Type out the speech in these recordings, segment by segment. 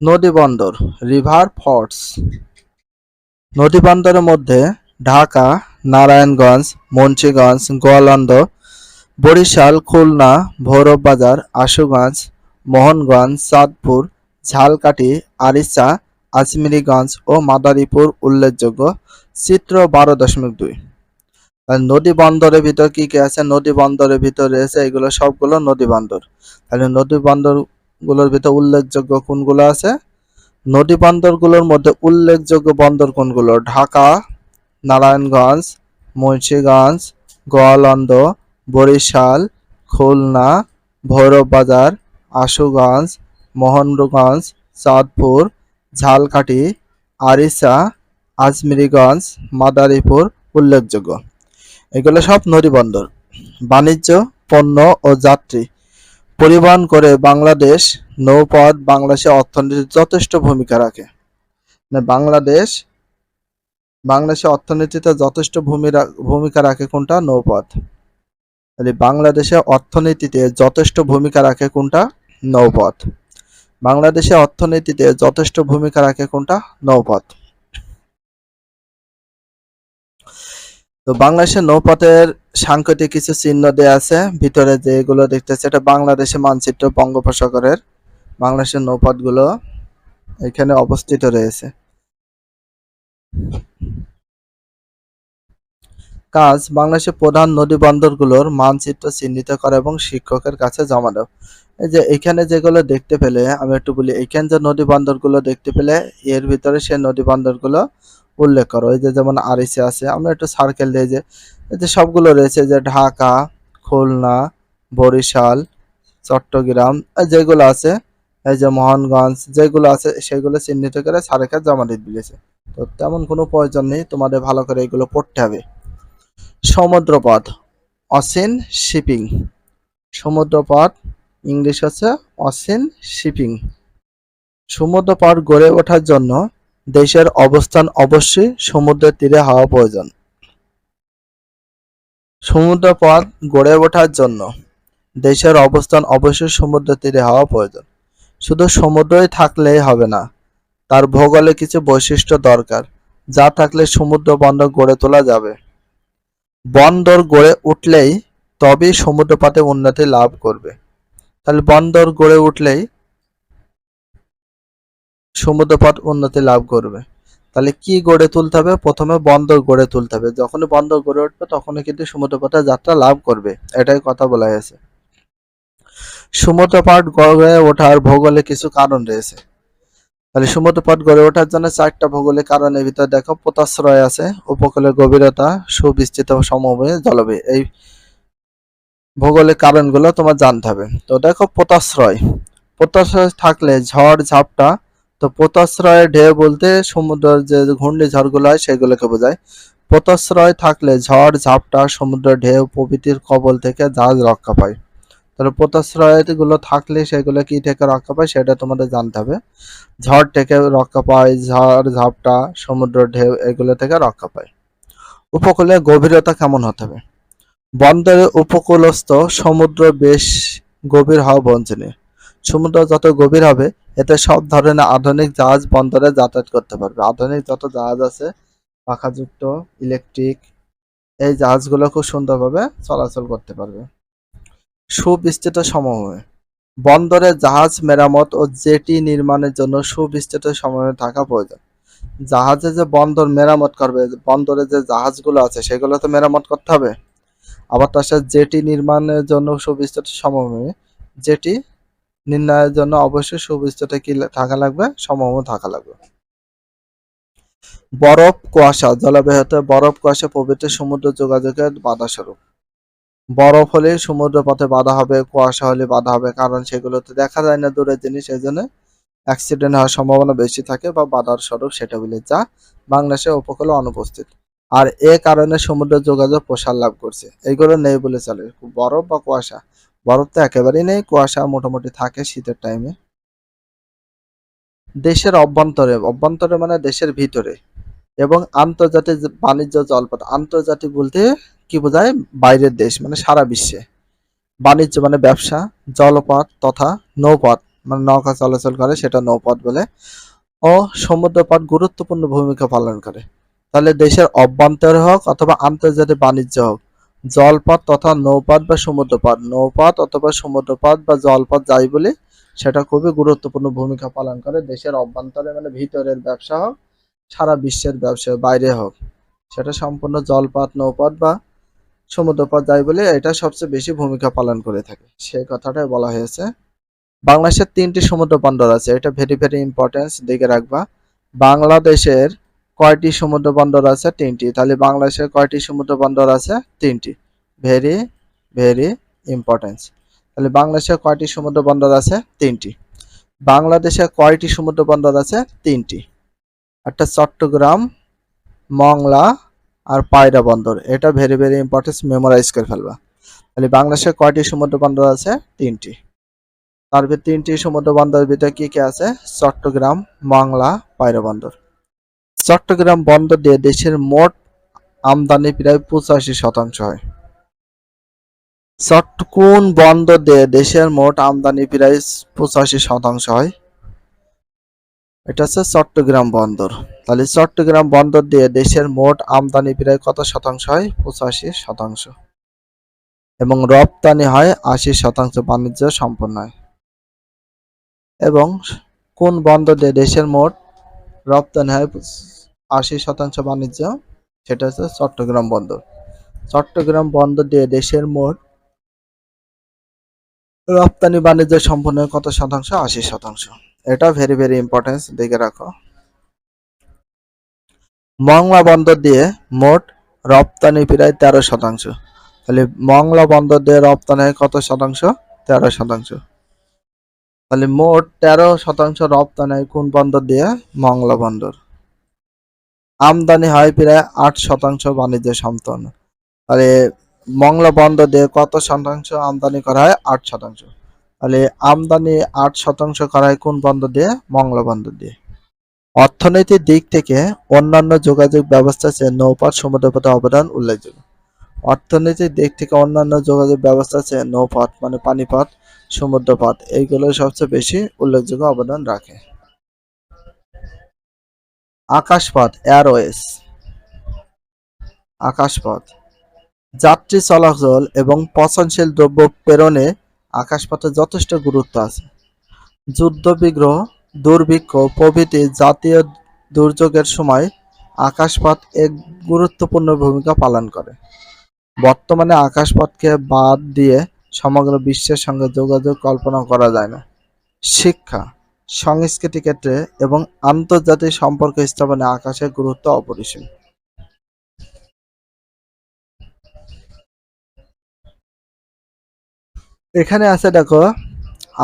নদীবন্দর, river ফর্টস। নদীবন্দরের মধ্যে ঢাকা, নারায়ণগঞ্জ, মুন্সিগঞ্জ, গোয়ালন্দ, বরিশাল, খুলনা ভৈরব বাজার আশুগঞ্জ, মোহনগঞ্জ, চাঁদপুর, ঝালকাঠি, আরিচা, আজমিরিগঞ্জ ও মাদারীপুর উল্লেখযোগ্য চিত্র বারো দশমিক দুই। নদী বন্দরের ভিতর কি কি আছে? নদী বন্দরের ভিতর রয়েছে এগুলো সবগুলো নদী বন্দর তাহলে নদী বন্দর গুলোর ভিতরে উল্লেখযোগ্য কোনগুলো আছে? নদী বন্দরগুলোর মধ্যে উল্লেখযোগ্য বন্দর কোনগুলো? ঢাকা, নারায়ণগঞ্জ, মুন্সিগঞ্জ, গোয়ালন্দ, বরিশাল, খুলনা ভৈরব বাজার আশুগঞ্জ মোহনগঞ্জ চাঁদপুর, ঝালকাঠি আরিসা আজমিরিগঞ্জ, মাদারীপুর উল্লেখযোগ্য। এগুলো সব নদী বন্দর। বাণিজ্য, পণ্য ও যাত্রী। পরিবহন করে বাংলাদেশ নৌপথ বাংলাদেশের অর্থনীতিতে যথেষ্ট ভূমিকা রাখে। মানে বাংলাদেশ, বাংলাদেশের অর্থনীতিতে যথেষ্ট ভূমিকা রাখে কোনটা? নৌপথ। তাহলে বাংলাদেশের অর্থনীতিতে যথেষ্ট ভূমিকা রাখে কোনটা? নৌপথ। বাংলাদেশের অর্থনীতিতে যথেষ্ট ভূমিকা রাখে কোনটা? নৌপথ। তো বাংলাদেশের নৌপথের সাংকেতিক কিছু চিহ্ন দেয়া আছে। ভিতরে যেগুলো দেখতেছে, এটা বাংলাদেশের মানচিত্র বঙ্গোপসাগরের, বাংলাদেশের নৌপথগুলো এখানে অবস্থিত রয়েছে। কাজ, বাংলাদেশের প্রধান নদী বন্দরগুলোর মানচিত্র চিহ্নিত করা এবং শিক্ষকের কাছে জমা দাও এই যে এখানে যেগুলো দেখতে পেলে, আমি একটু বলি, এখানে যে নদী বন্দরগুলো দেখতে পেলে, এর ভিতরে সে নদী বন্দরগুলো উল্লেখ করো, এই যে যেমন আরিসে আছে, আমরা একটু সার্কেল দিয়ে যে, এই যে সবগুলো রয়েছে যে ঢাকা, খুলনা, বরিশাল, চট্টগ্রাম যেগুলো আছে, এই যে মোহনগঞ্জ, যেগুলো আছে, সেগুলো চিহ্নিত করে সারেখা জমা দিয়ে দিয়েছে। তো তেমন কোনো প্রয়োজন নেই, তোমাদের ভালো করে এগুলো পড়তে হবে। সমুদ্রপথ, অসিন শিপিং। সমুদ্রপথ, ইংলিশ হচ্ছে অসিন শিপিং। সমুদ্রপথ গড়ে ওঠার জন্য দেশের অবস্থান অবশ্যই সমুদ্রের তীরে হওয়া প্রয়োজন। সমুদ্রপথ গড়ে ওঠার জন্য দেশের অবস্থান অবশ্যই সমুদ্র তীরে হওয়া প্রয়োজন। শুধু সমুদ্রই থাকলেই হবে না, তার ভূগোলে কিছু বৈশিষ্ট্য দরকার, যা থাকলে সমুদ্র বন্দর গড়ে তোলা যাবে। বন্দর গড়ে উঠলেই তবেই সমুদ্রপথে উন্নতি লাভ করবে। তাহলে বন্দর গড়ে উঠলেই সমুদ্রপথ উন্নতি লাভ করবে। তাহলে কি গড়ে তুলতে হবে? প্রথমে বন্দর গড়ে তুলতে হবে। যখনই বন্দর গড়ে উঠবে, তখনই কিন্তু সমুদ্রপথে যাত্রা লাভ করবে। এটাই কথা বলা হয়েছে। সমুদ্রপথ গড়ে ওঠার ভৌগোলিক কিছু কারণ রয়েছে। তাহলে সমুদ্রপথ গড়ে ওঠার জন্য চারটা ভৌগোলিক কারণের ভিতরে দেখো পোতাশ্রয় আছে, উপকূলের গভীরতা, সুবিস্তৃত সমভূমি জলবায়ু। এই ভৌগোলিক কারণগুলো তোমার জানতে হবে। তো দেখো পোতাশ্রয় পোতাশ্রয় থাকলে ঝড়, ঝাপটা তো পোতাশ্রয় ঢেউ বলতে সমুদ্রের যে ঘূর্ণিঝড়গুলো হয় সেগুলোকে বোঝায়। পোতাশ্রয় থাকলে ঝড়, ঝাপটা সমুদ্র ঢেউ প্রভৃতির কবল থেকে জাহাজ রক্ষা পায়। তাহলে পোতাশ্রয়গুলো থাকলে সেগুলো কি থেকে রক্ষা পায় সেটা তোমাদের জানতে হবে। ঝড় থেকে রক্ষা পায়, ঝড়, ঝাপটা সমুদ্র ঢেউ এগুলো থেকে রক্ষা পায়। উপকূলে গভীরতা কেমন হতে হবে? বন্দরের উপকূলস্থ সমুদ্র বেশ গভীর হওয়া বাঞ্ছনীয় সমুদ্র যত গভীর হবে, এতে সব ধরনের আধুনিক জাহাজ বন্দরে যাতায়াত করতে পারবে। আধুনিক যত জাহাজ আছে, পাখাযুক্ত ইলেকট্রিক এই জাহাজগুলো খুব সুন্দরভাবে চলাচল করতে পারবে। সুবিস্তৃত সমভূমি বন্দরে জাহাজ, মেরামত ও জেটি নির্মাণের জন্য সুবিস্তৃত সমভূমি থাকা প্রয়োজন। জাহাজে যে বন্দর মেরামত করবে, বন্দরে যে জাহাজগুলো আছে সেগুলো তো মেরামত করতে হবে। আবার তার সাথে জেটি নির্মাণের জন্য সুবিস্তৃত সমভূমি জেটি নির্ণয়ের জন্য অবশ্যই সুবিস্তৃত কি থাকা লাগবে? সমভূমি থাকা লাগবে। বরফ কুয়াশা জলবায়ুতে বরফ কুয়াশা প্রভৃতি সমুদ্র যোগাযোগের বাধা স্বরূপ বরফ হলে সমুদ্র পথে বাধা হবে, কুয়াশা হলে বাধা হবে, কারণ সেগুলোতে দেখা যায় না দূরের জিনিস এই জন্য অ্যাক্সিডেন্ট হওয়ার সম্ভাবনা বেশি থাকে বা বাধার স্বরূপ সেটা বলে যা বাংলাদেশের উপকূলে অনুপস্থিত। আর এ কারণে সমুদ্র যোগাযোগ প্রসার লাভ করছে। এইগুলো নেই বলে চলে। বরফ বা কুয়াশা বরফ তো একেবারেই নেই, কুয়াশা মোটামুটি থাকে শীতের টাইমে দেশের অভ্যন্তরে অভ্যন্তরে মানে দেশের ভিতরে এবং আন্তর্জাতিক বাণিজ্য জলপথ, আন্তর্জাতিক বলতে কি বোঝায়? বাইরের দেশ মানে সারা বিশ্বে। বাণিজ্য মানে ব্যবসা, জলপথ তথা নৌপথ মানে নৌকা চলাচল করে, সেটা নৌপথ বলে। ও সমুদ্রপথ গুরুত্বপূর্ণ ভূমিকা পালন করে। তাহলে দেশের অভ্যন্তরে হোক অথবা আন্তর্জাতিক বাণিজ্য হোক জলপথ তথা নৌপথ বা সমুদ্রপথ। নৌপথ অথবা সমুদ্রপথ বা জলপথ যাই বলে, সেটা খুবই গুরুত্বপূর্ণ ভূমিকা পালন করে। দেশের অভ্যন্তরে মানে ভিতরের ব্যবসা হোক, সারা বিশ্বের ব্যবসা বাইরে হোক, সেটা সম্পূর্ণ জলপথ, নৌপথ বা সমুদ্রপথ যাই বলে, এটা সবচেয়ে বেশি ভূমিকা পালন করে থাকে। সেই কথাটাই বলা হয়েছে। বাংলাদেশের তিনটি সমুদ্র বন্দর আছে, এটা ভেরি ভেরি ইম্পর্টেন্স দিকে রাখবা। বাংলাদেশের কয়টি সমুদ্র বন্দর আছে? তিনটি। তাহলে বাংলাদেশের কয়টি সমুদ্র বন্দর আছে? তিনটি। ভেরি ভেরি ইম্পর্টেন্স তাহলে বাংলাদেশের কয়টি সমুদ্র বন্দর আছে? তিনটি। বাংলাদেশে কয়টি সমুদ্র বন্দর আছে? তিনটি। একটা চট্টগ্রাম, মংলা আর পায়রা বন্দর। এটা ভেরি ভেরি ইম্পর্টেন্স মেমোরাইজ করে ফেলবা। তাহলে বাংলাদেশে কয়টি সমুদ্র বন্দর আছে? তিনটি। তার ভিতরে তিনটি সমুদ্র বন্দরের ভিতরে কি কি আছে? চট্টগ্রাম, মংলা, পায়রা বন্দর। চট্টগ্রাম বন্দর দিয়ে দেশের মোট আমদানি প্রায় পঁচাশি শতাংশ হয়। চট্ট কোন বন্দর দিয়ে দেশের মোট আমদানি প্রায় পঁচাশি শতাংশ হয়। এটা হচ্ছে চট্টগ্রাম বন্দর। তাহলে চট্টগ্রাম বন্দর দিয়ে দেশের মোট আমদানি প্রায় কত শতাংশ হয়? পঁচাশি শতাংশ। এবং রপ্তানি হয় আশি শতাংশ বাণিজ্য সম্পন্ন হয়। এবং কোন বন্দর দিয়ে দেশের মোট রপ্তানি হয় আশি শতাংশ বাণিজ্য, সেটা হচ্ছে চট্টগ্রাম বন্দর। চট্টগ্রাম বন্দর দিয়ে দেশের মোট রপ্তানি বাণিজ্য হয় কত শতাংশ? আশি শতাংশ। এটা ভেরি ভেরি ইম্পর্টেন্স দেখে রাখো। মংলা বন্দর দিয়ে মোট রপ্তানি প্রায় তেরো শতাংশ। তাহলে মংলা বন্দর দিয়ে রপ্তানি কত শতাংশ? তেরো শতাংশ। তাহলে মোট তেরো শতাংশ রপ্তানি হয় কোন বন্দর দিয়ে? মংলা বন্দর। আমদানি হয় প্রায় আট শতাংশ বাণিজ্য সম্পন্ন তাহলে মংলা বন্দর দিয়ে কত শতাংশ আমদানি করা হয়? আট শতাংশ। তাহলে আমদানি আট শতাংশ করা হয় কোন বন্দর দিয়ে? মংলা বন্দর দিয়ে। অর্থনৈতিক দিক থেকে অন্যান্য যোগাযোগ ব্যবস্থা চেয়ে নৌপথ সমুদ্রপথে অবদান উল্লেখযোগ্য। অর্থনৈতিক দিক থেকে অন্যান্য যোগাযোগ ব্যবস্থা আছে, নৌপথ মানে পানিপথ, সমুদ্রপথ। এইগুলো সবচেয়ে বেশি উল্লেখযোগ্য অবদান রাখে। আকাশপথ, এয়ারওয়েজ। আকাশপথ। যাত্রী চলাচল এবং পচনশীল দ্রব্য প্রেরণে আকাশপথে যথেষ্ট গুরুত্ব আছে। যুদ্ধ বিগ্রহ, দুর্ভিক্ষ, প্রভৃতি জাতীয় দুর্যোগের সময় আকাশপথ এক গুরুত্বপূর্ণ ভূমিকা পালন করে। বর্তমানে আকাশপথকে বাদ দিয়ে সমগ্র বিশ্বের সঙ্গে যোগাযোগ কল্পনা করা যায় না। শিক্ষা, সংস্কৃতি ক্ষেত্রে এবং আন্তর্জাতিক সম্পর্ক স্থাপনে আকাশের গুরুত্ব অপরিসীম। এখানে আছে দেখো,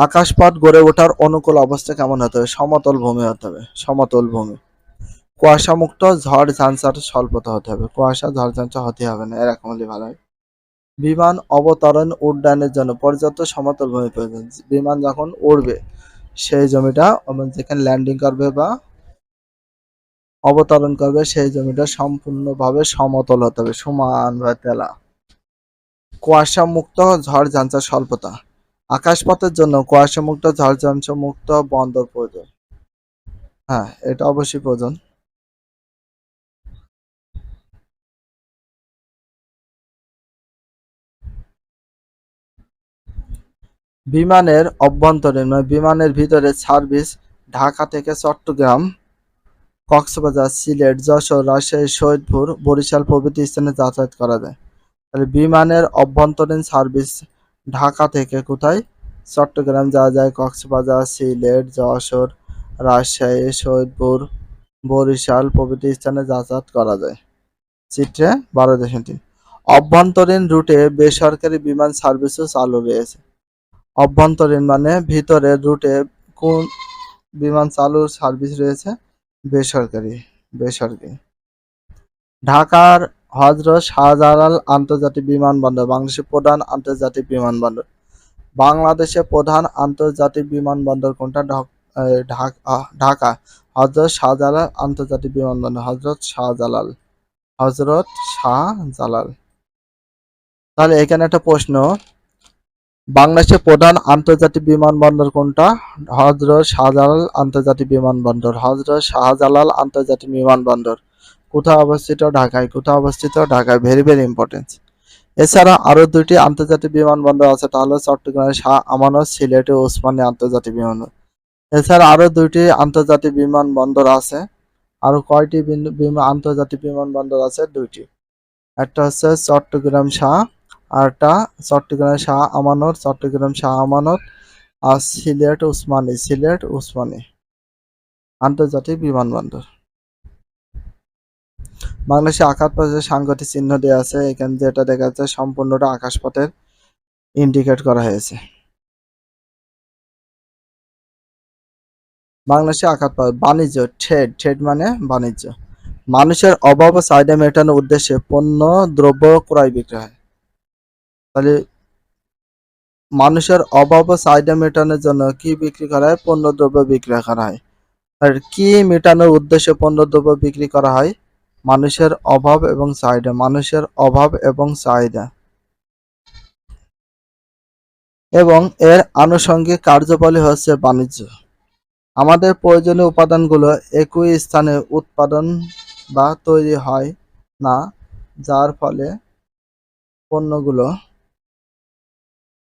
আকাশপথ গড়ে ওঠার অনুকূল অবস্থা কেমন হতে হবে? সমতল ভূমি হতে হবে। সমতল ভূমি। কুয়াশা মুক্ত ঝড় ঝাঞ্চার স্বল্পতা হতে হবে। কুয়াশা, ঝড় ঝাঞ্চা হতে হবে না, এরকম হলে ভালো হয়। বিমান অবতরণ উড্ডয়নের জন্য পর্যাপ্ত সমতল ভূমি প্রয়োজন। বিমান যখন উড়বে, সেই জমিটা যেখানে ল্যান্ডিং করবে বা অবতরণ করবে, সেই জমিটা সম্পূর্ণভাবে সমতল হতে হবে, সমান সমানভাবে তেলা। কুয়াশা মুক্ত ঝড় ঝাঞ্চা স্বল্পতা। আকাশপথের জন্য কুয়াশা মুক্ত ঝড় ঝাঞ্চা মুক্ত বন্দর প্রয়োজন। হ্যাঁ এটা অবশ্যই প্রয়োজন। বিমানের অভ্যন্তরীণ মানে বিমানের ভিতরে সার্ভিস ঢাকা থেকে চট্টগ্রাম, কক্সবাজার, সিলেট, যশোর, রাজশাহী, সৈয়দপুর, বরিশাল প্রভৃতি স্থানে যাতায়াত করা যায়। তাহলে বিমানের অভ্যন্তরীণ সার্ভিস ঢাকা থেকে কোথায়? চট্টগ্রাম যাওয়া যায় কক্সবাজার, সিলেট, যশোর, রাজশাহী, সৈয়দপুর, বরিশাল প্রভৃতি স্থানে যাতায়াত করা যায়। চিত্রে বারো দশমিক তিন। অভ্যন্তরীণ রুটে বেসরকারি বিমান সার্ভিসও চালু রয়েছে। অভ্যন্তরীণ মানে ভিতরের রুটে কোন বিমান চালুর সার্ভিস রয়েছে? বেসরকারি বেসরকারি। ঢাকার হজরত শাহজালাল আন্তর্জাতিক বিমানবন্দর, বাংলাদেশের প্রধান আন্তর্জাতিক বিমানবন্দর। বাংলাদেশের প্রধান আন্তর্জাতিক বিমানবন্দর কোনটা? ঢাক- হজরত শাহজালাল আন্তর্জাতিক বিমানবন্দর, হজরত শাহজালাল হজরত শাহজালাল। তাহলে এখানে একটা প্রশ্ন। বাংলাদেশের প্রধান আন্তর্জাতিক বিমানবন্দর কোনটা? হজরত শাহজালাল আন্তর্জাতিক বিমানবন্দর। হজরত শাহজালাল আন্তর্জাতিক বিমানবন্দর। কোথায় অবস্থিত? ঢাকায়। কোথায় অবস্থিত? ঢাকায়। ভেরি ভেরি ইম্পর্টেন্ট এছাড়া আরও দুটি আন্তর্জাতিক বিমানবন্দর আছে। তাহলে চট্টগ্রামের শাহ আমানত, সিলেটে ওসমানী আন্তর্জাতিক বিমানবন্দর। এছাড়া আরও দুইটি আন্তর্জাতিক বিমানবন্দর আছে। আরও কয়টি আন্তর্জাতিক বিমানবন্দর আছে? দুইটি। একটা হচ্ছে চট্টগ্রাম শাহ আরটা চট্টগ্রাম শাহ আমানত, চট্টগ্রাম শাহ আমানত, আর সিলেট উসমানী সিলেট উসমানী। আন্তর্জাতিক বিমানবন্দর। বাংলাদেশে আকাশপথে সাংগঠনিক চিহ্ন দেওয়া আছে। এখানে যেটা দেখা যাচ্ছে, সম্পূর্ণটা আকাশপথের ইন্ডিকেট করা হয়েছে। বাংলাদেশে আকাশপথ বাণিজ্য ট্রেড ট্রেড মানে বাণিজ্য। মানুষের অভাব ও চাহিদা মেটানোর উদ্দেশ্যে পণ্য, দ্রব্য ক্রয় বিক্রয় তাহলে মানুষের অভাব চাহিদা মেটানোর জন্য কি বিক্রি করা হয়? পণ্য দ্রব্য বিক্রয় করা হয়। আর কি মেটানোর উদ্দেশ্যে পণ্য দ্রব্য বিক্রি করা হয়? মানুষের অভাব এবং চাহিদা, মানুষের অভাব এবং চাহিদা। এবং এর আনুষঙ্গিক কার্যবলী হচ্ছে বাণিজ্য। আমাদের প্রয়োজনীয় উপাদানগুলো একই স্থানে উৎপাদন বা তৈরি হয় না, যার ফলে পণ্যগুলো